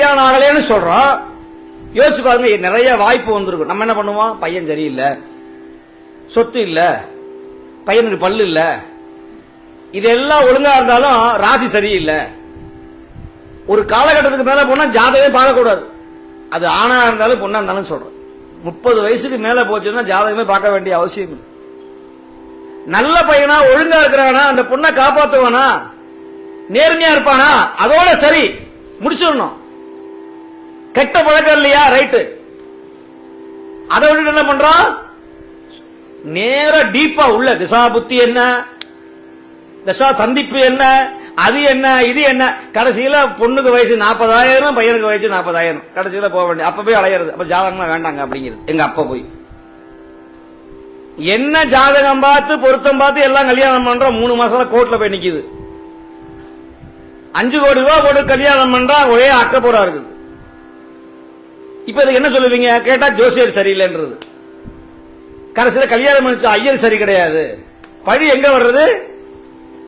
கல்யாணம் ஆகலைன்னு சொல்றோம். யோசிச்சு பாருங்க நிறைய வாய்ப்பு வந்திருக்கும் நம்ம என்ன பண்ணுவோம்? பையன் சரியில்லை. சொத்து இல்ல. பையனுக்கு பல்லு இல்ல. இதெல்லாம் ஒழுங்கா இருந்தாலும் ராசி சரியில்லை. ஒரு காலகட்டத்துக்கு மேல போனா ஜாதகமே பார்க்கக்கூடாது. அது ஆணா இருந்தாலும் பொண்ணா இருந்தாலும் சொல்றேன் முப்பது வயசுக்கு மேல போச்சுன்னா ஜாதகமே பார்க்க வேண்டிய அவசியம் இல்லை. நல்ல பையனா ஒழுங்கா இருக்கிறானா அந்த பொண்ணை காப்பாத்துவானா நேர்மையா இருப்பானா அதோட சரி. முடிச்சிடணும். கெட்ட பழக்கம் இல்லையா? ரைட்டு அதை விட்டு என்ன பண்றோம் நேர டீப்பா உள்ள திசா புத்தி என்ன? திசா சந்திப்பு என்ன? அது என்ன? இது என்ன? கடைசியில பொண்ணுக்கு வயசு நாற்பதாயிரம் பையனுக்கு வயசு நாற்பதாயிரம் கடைசியில போக வேண்டிய அப்ப போய் அலையிறது. அப்ப ஜாதகம்லாம் வேண்டாங்க அப்படிங்கிறது. எங்க அப்பா போய். என்ன ஜாதகம் பார்த்து பொருத்தம் பார்த்து எல்லாம் கல்யாணம் பண்றோம் மூணு மாசம் கோர்ட்ல போய் நிக்குது. அஞ்சு கோடி ரூபாய் போட்டு கல்யாணம் பண்றா? ஒரே அக்கப்பூரா இருக்குது. இப்ப இதுக்கு என்ன சொல்லுவீங்க? கேட்டா ஜோசியர் சரியில்லைன்றது. கடைசியில் கல்யாணம் ஐயர் சரி கிடையாது. பழி எங்க வர்றது?